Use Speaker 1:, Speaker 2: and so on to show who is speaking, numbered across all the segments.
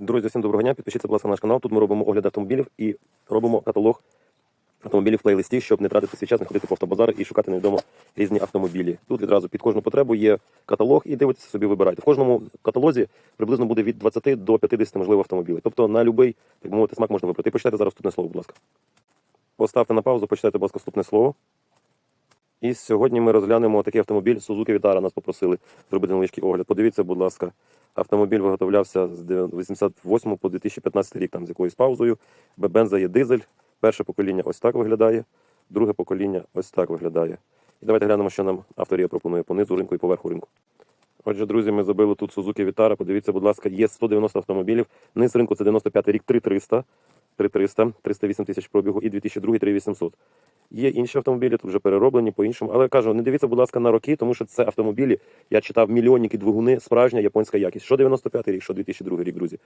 Speaker 1: Друзі, всім доброго дня. Підпишіться, будь ласка, на наш канал. Тут ми робимо огляд автомобілів і робимо каталог автомобілів в плейлисті, щоб не тратити свій час, не ходити по автобазарах і шукати невідомо різні автомобілі. Тут відразу під кожну потребу є каталог і дивитеся собі, вибирайте. В кожному каталозі приблизно буде від 20 до 50 можливо автомобілів. Тобто на будь-який, так мовити, смак можна вибрати. І почитайте зараз вступне слово, будь ласка. Поставте на паузу, почитайте, будь ласка, вступне слово. І сьогодні ми розглянемо такий автомобіль Suzuki Vitara. Нас попросили зробити невеличкий огляд. Подивіться, будь ласка, автомобіль виготовлявся з 88 по 2015 рік, там з якоюсь паузою. Бенза є дизель. Перше покоління ось так виглядає, друге покоління ось так виглядає. І давайте глянемо, що нам авторія пропонує по низу ринку і по верху ринку. Отже, друзі, ми забили тут Suzuki Vitara. Подивіться, будь ласка, є 190 автомобілів. Низ ринку це 95 рік, 3300, 3300, 308 тисяч пробігу і 2002 3800. Є інші автомобілі, тут вже перероблені по-іншому. Але кажу, не дивіться, будь ласка, на роки, тому що це автомобілі, я читав мільйонники двигуни, справжня японська якість. Що 95 рік, що 2002 рік, друзі.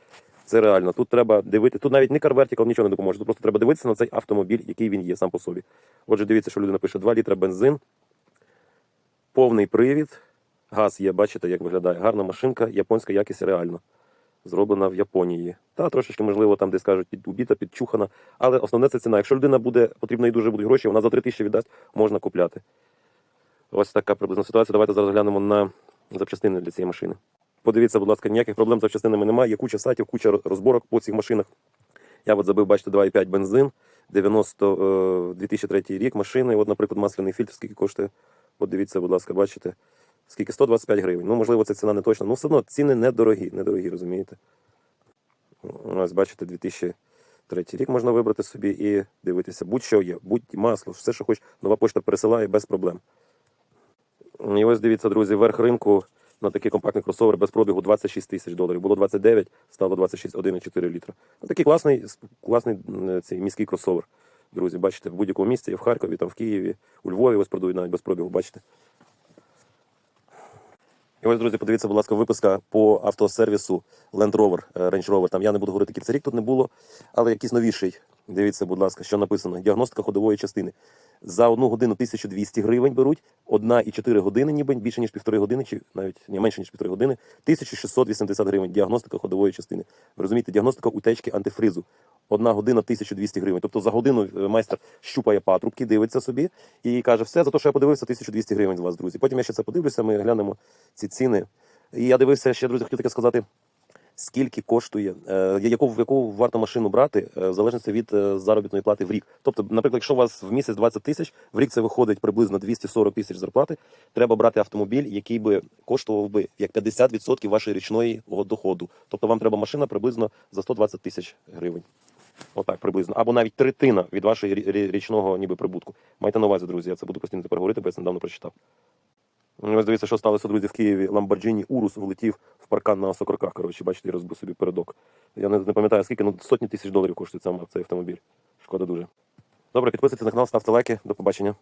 Speaker 1: Це реально. Тут треба дивити. Тут навіть не CarVertical нічого не допоможе. Тут просто треба дивитися на цей автомобіль, який він є сам по собі. Отже, дивіться, що людина пише: 2 літра бензин, повний привід, газ є, бачите, як виглядає. Гарна машинка, японська якість реально. Зроблена в Японії. Та трошечки, можливо, там десь кажуть, підубіта, підчухана. Але основне це ціна. Якщо людина буде, потрібно їй дуже будуть гроші, вона за 3 тисячі віддасть, можна купляти. Ось така приблизна ситуація. Давайте зараз глянемо на запчастини для цієї машини. Подивіться, будь ласка, ніяких проблем з запчастинами немає. Є куча сайтів, куча розборок по цих машинах. Я от забив, бачите, 2,5 бензин, 90, е, 2003 рік машини. От, наприклад, масляний фільтр, скільки коштує. От дивіться, будь ласка, бачите. Скільки? 125 гривень. Ну, можливо, це ціна не точна. Ну, все одно ціни недорогі, недорогі, розумієте? Ось, бачите, 2003 рік можна вибрати собі і дивитися. Будь-що є, будь масло, все, що хоч нова почта пересилає без проблем. І ось дивіться, друзі, верх ринку на такий компактний кросовер без пробігу 26 тисяч доларів. Було 29, стало 26, 1,4 літра. Ну, такий класний, класний цей міський кросовер. Друзі, бачите, в будь-якому місці, в Харкові, там в Києві, у Львові ось продають навіть без пробігу, бачите. І ось, друзі, подивіться, будь ласка, виписка по автосервісу Land Rover, е, Range Rover. Там я не буду говорити, який це рік тут не було, але якийсь новіший. Дивіться, будь ласка, що написано. Діагностика ходової частини. За одну годину 1200 гривень беруть, одна і 4 години, ніби більше ніж півтори години, чи навіть ні, менше ніж півтори години, 1680 гривень. Діагностика ходової частини. Ви розумієте, діагностика утечки антифризу. Одна година 1200 гривень. Тобто за годину е, майстер щупає патрубки, дивиться собі і каже, все, за те, що я подивився, 1200 гривень з вас, друзі. Потім я ще це подивлюся, ми глянемо ці ціни. І я дивився ще, друзі, хотів таке сказати. Скільки коштує, е, яку, яку варто машину брати, е, в залежності від заробітної плати в рік. Тобто, наприклад, якщо у вас в місяць 20 тисяч, в рік це виходить приблизно 240 тисяч зарплати, треба брати автомобіль, який би коштував би як 50% вашої річної доходу. Тобто вам треба машина приблизно за 120 тисяч гривень. Отак приблизно. Або навіть третина від рі- річного ніби прибутку. Майте на увазі, друзі, я це буду постійно тепер говорити, бо я це недавно прочитав. Ось дивіться, що сталося, друзі, в Києві. Ламборджині Урус влетів в паркан на Сокорках. Коротше, бачите, я розбив собі передок. Я не, не пам'ятаю, скільки, ну сотні тисяч доларів коштує цей автомобіль. Шкода дуже. Добре, підписуйтесь на канал, ставте лайки. До побачення.